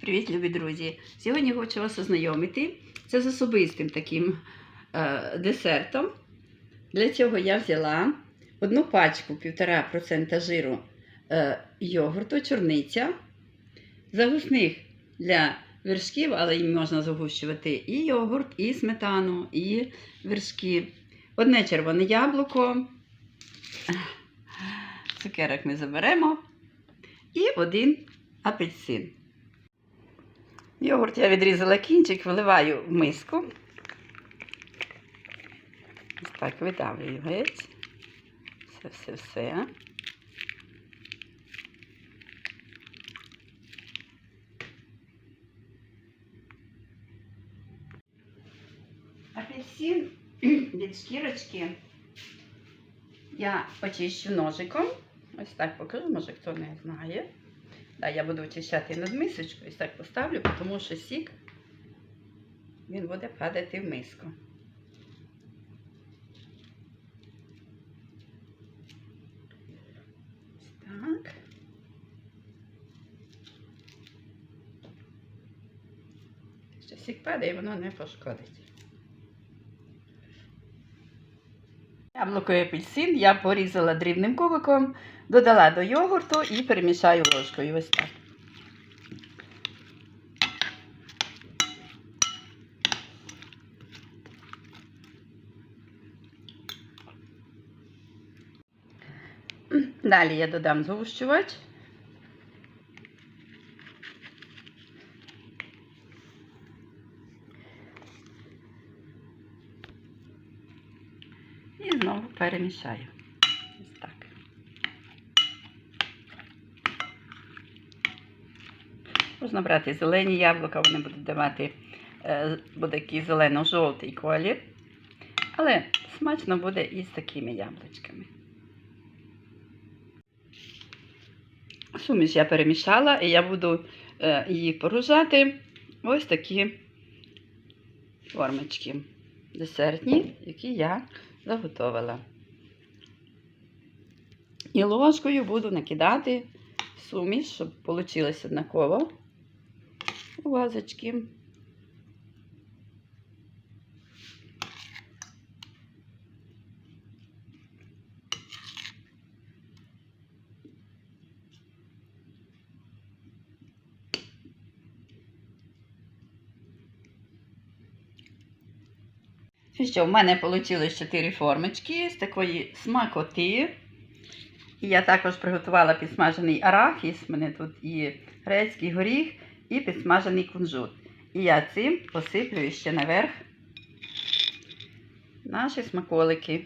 Привіт, любі друзі! Сьогодні хочу вас ознайомити. Це з особистим таким е, десертом. Для цього я взяла одну пачку 1,5% жиру е, йогурту, чорниця, загусних для вершків, але їм можна загущувати і йогурт, і сметану, і вершки. Одне червоне яблуко. Цукерок ми заберемо. І один апельсин. Йогурт я відрізала кінчик, виливаю в миску. Ось так видавлюю геть. Все, все, все. Апельсин від шкірочки я очищу ножиком. Ось так покажу, може хто не знає. Да, я буду очищати над мисочкою, так поставлю, тому що сік він буде падати в миску. Так. Що сік падає, воно не пошкодить. Яблуко і апельсин я порізала дрібним кубиком, додала до йогурту і перемішаю ложкою. Ось так. Далі я додам згущувач. І знову перемішаю. Ось так. Можна брати зелені яблука, вони будуть давати е, буде такий зелено-жовтий колір. Але смачно буде і з такими яблучками. Суміш я перемішала і я буду е, її поружати ось такі формочки десертні, які я заготовила. І ложкою буду накидати суміш, щоб вийшло однаково вазочки. І що, в мене вийшло 4 формочки з такої смакоти. І я також приготувала підсмажений арахіс. Мене тут і грецький горіх, і підсмажений кунжут. І я цим посиплю ще наверх наші смаколики.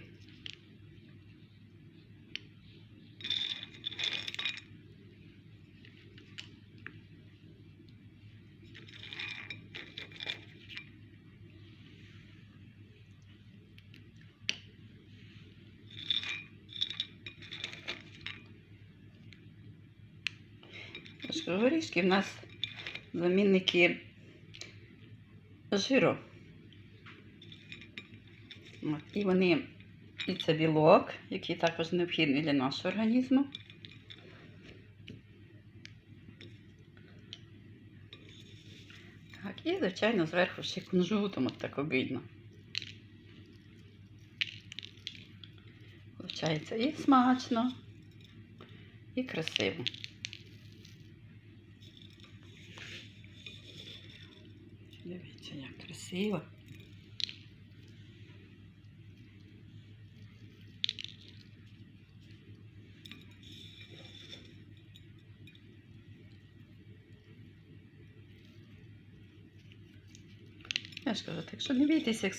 Горішки в нас замінники жиру. От, І вони, і це білок, який також необхідний для нашого організму. Так, і, звичайно, зверху ще кунжутом от так обидно. Получається і смачно, і красиво. Дивіться, як красиво. Я ж кажу, так що не бійтеся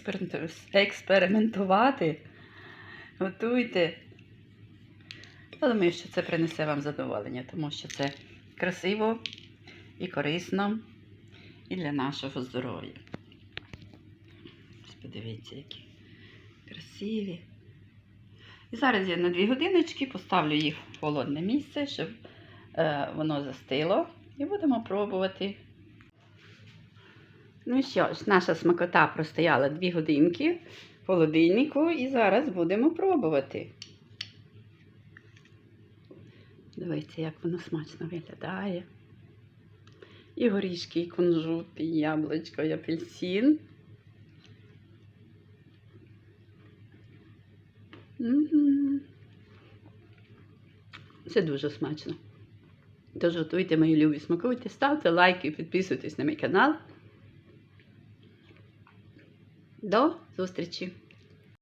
експериментувати, готуйте. Я думаю, що це принесе вам задоволення, тому що це красиво і корисно і для нашого здоров'я. Подивіться, які красиві. І зараз я на 2 годиночки поставлю їх в холодне місце, щоб е, воно застило. І будемо пробувати. Ну що ж, наша смакота простояла 2 годинки в холодильнику і зараз будемо пробувати. Дивіться, як воно смачно виглядає. І горішки, і кунжут, і яблучко, і апельсин. Це дуже смачно. Тож готуйте, мої любі, смакуйте, ставте лайки, підписуйтесь на мій канал. До зустрічі!